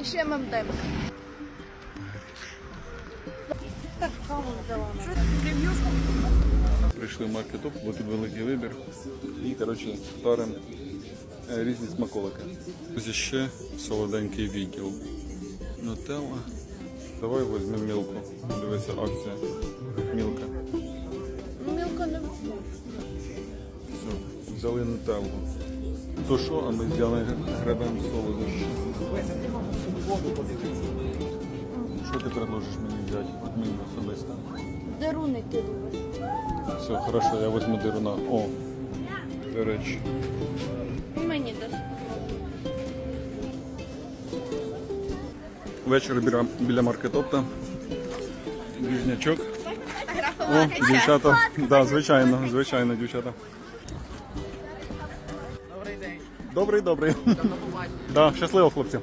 і ще мемдем. Прийшли в маркетоп, бо тут великий вибір. І, коротше, тарим е, різні смаколики. Ось ще солоденький відділ. Нутелла. Давай візьмемо мілку. Дивися, акція. Мілка. Мілка не Все, взяли нутеллу. То що, а ми взяли гребем солодощі. Що ти предложиш мені взяти? От мені особисто. деруни ти любиш. Все, хорошо, я візьму дируна. О, до речі. Мені дасть. Вечір біля, біля маркетопта. Біжнячок. О, дівчата. Да, звичайно, звичайно, дівчата. Добрий добрий. Добрий, побачення. Да, щасливо, хлопці.